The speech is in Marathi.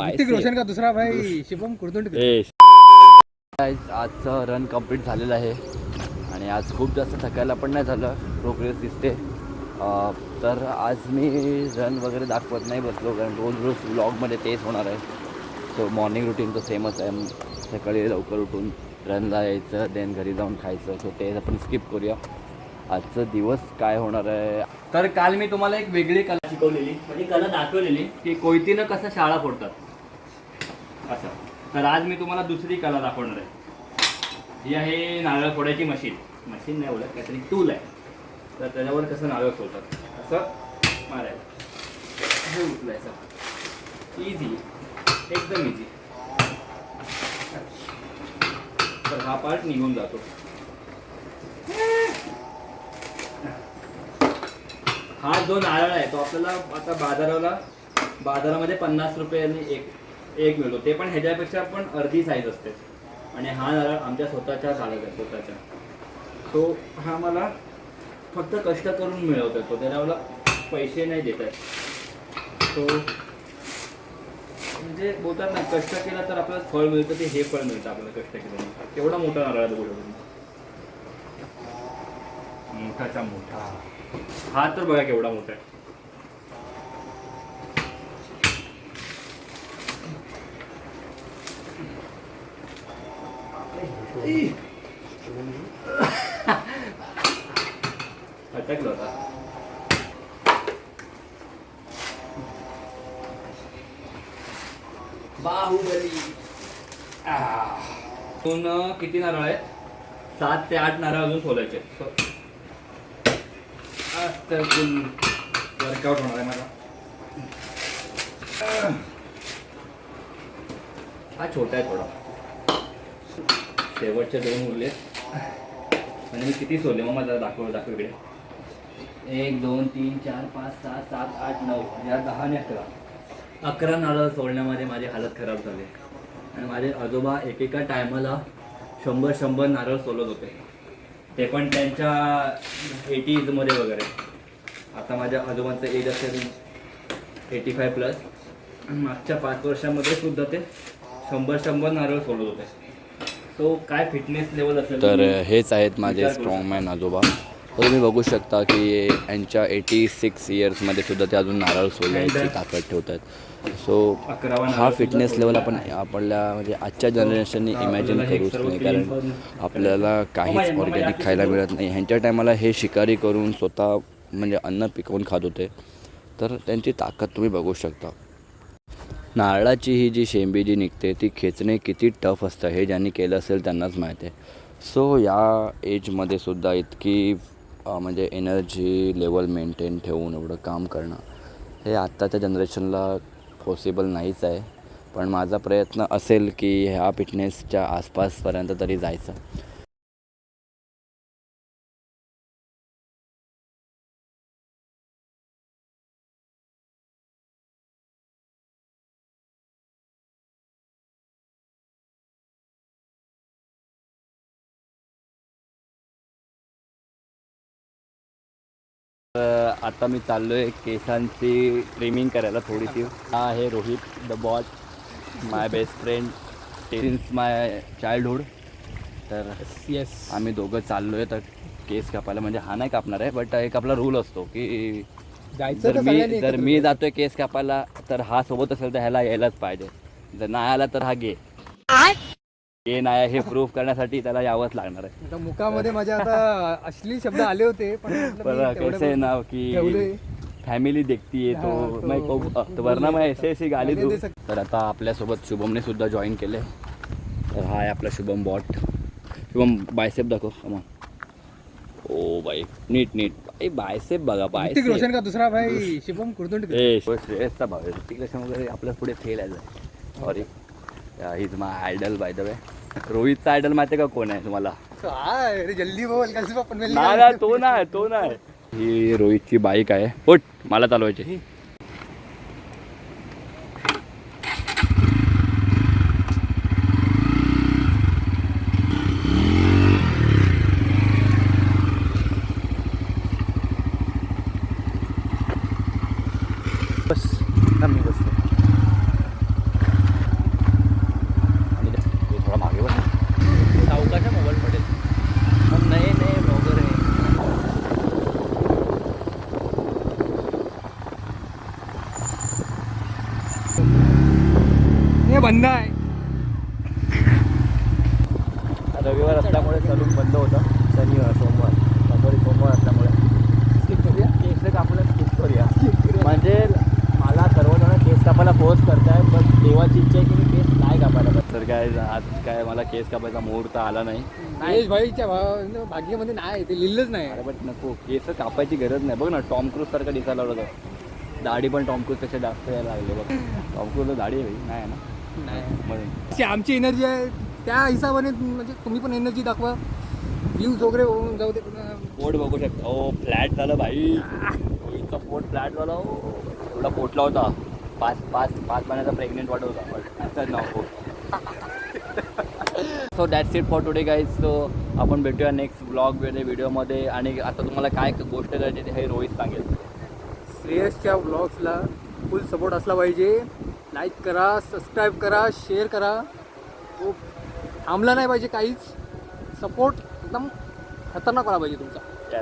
ऋतिक रोशन का दुसरा भाई शिवम कुरदुंड आजचं रन कंप्लीट झालेलं आहे. आणि आज खूप जास्त थकायला पण नाही झालं. प्रोग्रेस दिसते. अं, तर आज मी रन वगैरे दाखवत नाही बसलो कारण रोज रोज व्लॉगमध्ये तेच होणार आहे. सो मॉर्निंग रुटीन तर सेमच आहे. सकाळी लवकर उठून रनला यायचं देन घरी जाऊन खायचं. सो ते आपण स्किप करूया. आजचा दिवस काय होणार आहे? तर काल मी तुम्हाला एक वेगळी कला शिकवलेली म्हणजे कला दाखवलेली की कोयतीनं कसं शाळा फोडतात. तर आज मी तुम्हाला दुसरी कला दाखवणार आहे. ही आहे नारळ फोडायची मशीन. मशीन नाही बोलत काहीतरी टूल आहे. तर त्याच्यावर कसं नारळ फोडतात असं मारायचं. हे उचलायचं. इझी एकदम इझी तर हा पार्ट निघून जातो. हा जो नारळ आहे तो आपल्याला आता बाजाराला बाजारामध्ये पन्नास रुपयांनी एक एक मिळतो. ते पण ह्याच्यापेक्षा पण अर्धी साईज असते. आणि हा नारळ आमच्या स्वतःच्या झाडाचा आहे स्वतःच्या. तो हा मला फक्त कष्ट करून मिळवतो तो त्याला मला पैसे नाही देत आहे. तो म्हणजे बोलतात ना कष्ट केला तर आपल्याला फळ मिळतं ते हे फळ मिळतं आपल्याला कष्ट केलं केवढा मोठा नारळ बोलतो मोठाचा मोठा. हा तर बघा केवढा मोठा आहे. अटकलं होता बाहुबली. दोन किती नारळ आहेत? सात ते आठ नारळ अजून सोलायचे तर वर्कआउट होणार आहे माझा. हा छोटा आहे थोडा. शेवटचे दोन उरले आणि मी किती सोडले? मग मला दाखव दाखव इकडे. एक दोन तीन चार पाच सहा सात आठ नऊ. या दहा आणि अकरा. अकरा नारळ सोडण्यामध्ये माझी हालत खराब झाली. आणि माझे आजोबा एकेका टायमाला शंभर शंभर नारळ सोलत होते. ते पण त्यांच्या एटीजमध्ये वगैरे. आता माझ्या आजोबांचं एज असेल एटी फाय प्लस. मागच्या पाच वर्षामध्ये सुद्धा ते शंभर शंभर नारळ सोडत होते. तो काय फिटनेस लेवल असेल? तर हेच आहेत माझे विचार करू स्ट्रॉंगमॅन आजोबा. तर तुम्ही बघू शकता की यांच्या एटी सिक्स इयर्समध्ये सुद्धा ते अजून नारळ सोलायची ताकद ठेवतात. सो अकरावा हा फिटनेस लेवल. आपण आपल्या म्हणजे आजच्या जनरेशननी इमॅजिन करूच सर्व नाही. कारण आपल्याला. काहीच ऑर्गॅनिक खायला मिळत नाही. ह्यांच्या टायमाला हे शिकारी करून स्वतः म्हणजे अन्न पिकवून खात होते. तर त्यांची ताकद तुम्ही बघू शकता. नारळाची ही जी शेंबी जी निघते ती खेचणे किती टफ असतं हे ज्यांनी केलं असेल त्यांनाच माहीत आहे. सो या एजमध्ये सुद्धा इतकी म्हणजे एनर्जी लेवल मेंटेन ठेवून एवढं काम करणं हे आत्ताच्या जनरेशनला पॉसिबल नाहीच आहे. पण माझा प्रयत्न असेल की ह्या फिटनेसच्या आसपासपर्यंत तरी जायचं. आता मी चाललो आहे केसांची ट्रिमिंग करायला थोडीशी. हा आहे Rohit the bot my best friend since my childhood तर येस आम्ही दोघं चाललो आहे तर केस कापायला म्हणजे हा नाही कापणार आहे बट एक आपला रूल असतो की जायचं जर तर मी सगळ्यांनी जर एकत्र मी जातोय केस कापायला तर हा सोबत असेल तर ह्याला यायलाच पाहिजे. जर नाही आला तर हा गे गे नाही हे प्रूफ करण्यासाठी त्याला यावंच लागणार आहे. आता मुखामध्ये माझ्या आता अश्लील शब्द आले होते पण म्हटलं पर मी तेवढे कैसे है ना कि. फॅमिली देखती है तो तो मैं को- तो वरना मैं ऐसे ऐसे गाली दूँ तर आता आपल्यासोबत शुभमने सुद्धा जॉईन केले तर हा आहे आपला शुभम बॉट शुभम बायसेप दाखव. कमा ओ बाई नीट नीट. बाई बायसेप बघा ऋतिक बायसेप रोशन का दुसरा भाई? शिवम कुरदुंड ए श्रेयसचा भाव आहे. ऋतिक रोशन वगैरे आपल्या पुढे फेल आहे. Sorry is my idol by the way रोहितचा आयडल माहिती आहे का कोण आहे तुम्हाला? जल्दी बोल तो नाही तो नाही. ही रोहितची बाईक आहे. उठ मला चालवायची बस थांब मी बसतो हे बंद आहे. रविवार असल्यामुळे सलून बंद होतं. शनिवार सोमवार. सॉरी सोमवार असल्यामुळे. स्किप करूया? केस कापायला स्किप करूया. म्हणजे मला सर्वजण केस कापायला फोर्स करताय पण देवाची इच्छा आहे की मी केस नाही कापायला पाहिजे. तर काय आज काय मला केस कापायचा मुहूर्त आला नाही. महेश भाईच्या भाग्यामध्ये नाही ते लिहिलंच नाही. अरे बट नको. केस कापायची गरज नाही. बघ ना टॉम क्रूज सारखं दिसायला लागलं होतं. दाढी पण टॉम क्रूजपेक्षा जास्त यायला लागले. बघ. टॉम क्रूज दाढी आहे भाई. नाही आहे ना? नाही. आमची एनर्जी आहे. त्या हिशोबाने म्हणजे तुम्ही पण एनर्जी दाखवा. व्ह्यूज वगैरे होऊन जाऊ दे. पोट बघू शकता. हो फ्लॅट झालं भाई. रोहितचा पोट फ्लॅट झाला हो. एवढा पोटला होता पाच पाच पाच महिन्याचा प्रेग्नेंट वाटत होता. आता नाव so that's it for today guys so आपण भेटूया नेक्स्ट ब्लॉग व्हिडिओमध्ये आणि आता तुम्हाला काय गोष्ट करायची ते हे रोहित सांगेल. श्रेयसच्या ब्लॉग्सला फुल सपोर्ट असला पाहिजे. लाईक करा सबस्क्राईब करा शेअर करा. तो थांबला नाही पाहिजे काहीच. सपोर्ट एकदम खतरनाक व्हायला पाहिजे तुमचा.